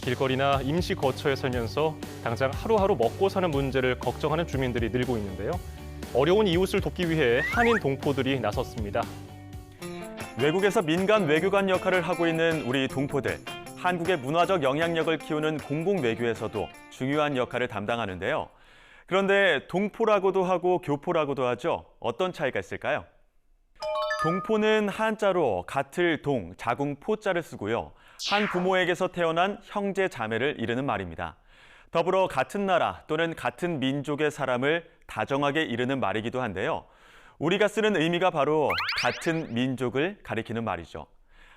길거리나 임시 거처에 살면서 당장 하루하루 먹고 사는 문제를 걱정하는 주민들이 늘고 있는데요. 어려운 이웃을 돕기 위해 한인 동포들이 나섰습니다. 외국에서 민간 외교관 역할을 하고 있는 우리 동포들. 한국의 문화적 영향력을 키우는 공공 외교에서도 중요한 역할을 담당하는데요. 그런데 동포라고도 하고 교포라고도 하죠. 어떤 차이가 있을까요? 동포는 한자로 같을 동, 자궁 포자를 쓰고요. 한 부모에게서 태어난 형제 자매를 이르는 말입니다. 더불어 같은 나라 또는 같은 민족의 사람을 다정하게 이르는 말이기도 한데요. 우리가 쓰는 의미가 바로 같은 민족을 가리키는 말이죠.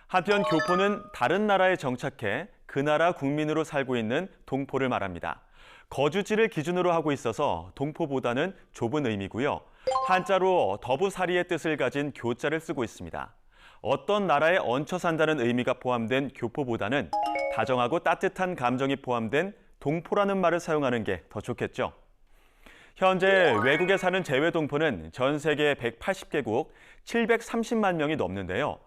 한편 교포는 다른 나라에 정착해 그 나라 국민으로 살고 있는 동포를 말합니다. 거주지를 기준으로 하고 있어서 동포보다는 좁은 의미고요. 한자로 더부살이의 뜻을 가진 교자를 쓰고 있습니다. 어떤 나라에 얹혀 산다는 의미가 포함된 교포보다는 다정하고 따뜻한 감정이 포함된 동포라는 말을 사용하는 게 더 좋겠죠. 현재 외국에 사는 재외 동포는 전 세계 180개국 730만 명이 넘는데요.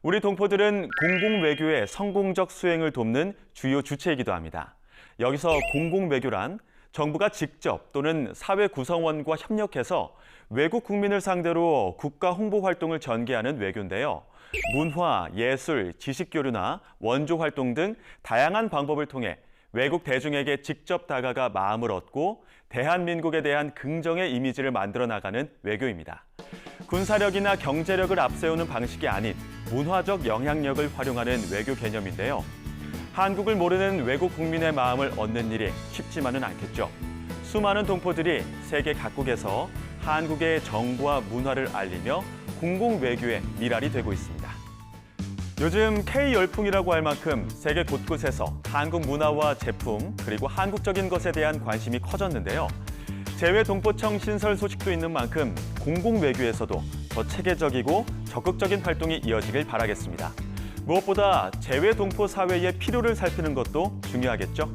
우리 동포들은 공공 외교의 성공적 수행을 돕는 주요 주체이기도 합니다. 여기서 공공 외교란 정부가 직접 또는 사회 구성원과 협력해서 외국 국민을 상대로 국가 홍보 활동을 전개하는 외교인데요. 문화, 예술, 지식 교류나 원조 활동 등 다양한 방법을 통해 외국 대중에게 직접 다가가 마음을 얻고 대한민국에 대한 긍정의 이미지를 만들어 나가는 외교입니다. 군사력이나 경제력을 앞세우는 방식이 아닌 문화적 영향력을 활용하는 외교 개념인데요. 한국을 모르는 외국 국민의 마음을 얻는 일이 쉽지만은 않겠죠. 수많은 동포들이 세계 각국에서 한국의 정부와 문화를 알리며 공공 외교의 미랄이 되고 있습니다. 요즘 K 열풍이라고 할 만큼 세계 곳곳에서 한국 문화와 제품 그리고 한국적인 것에 대한 관심이 커졌는데요. 재외 동포청 신설 소식도 있는 만큼 공공 외교에서도 더 체계적이고 적극적인 활동이 이어지길 바라겠습니다. 무엇보다 재외 동포 사회의 필요를 살피는 것도 중요하겠죠.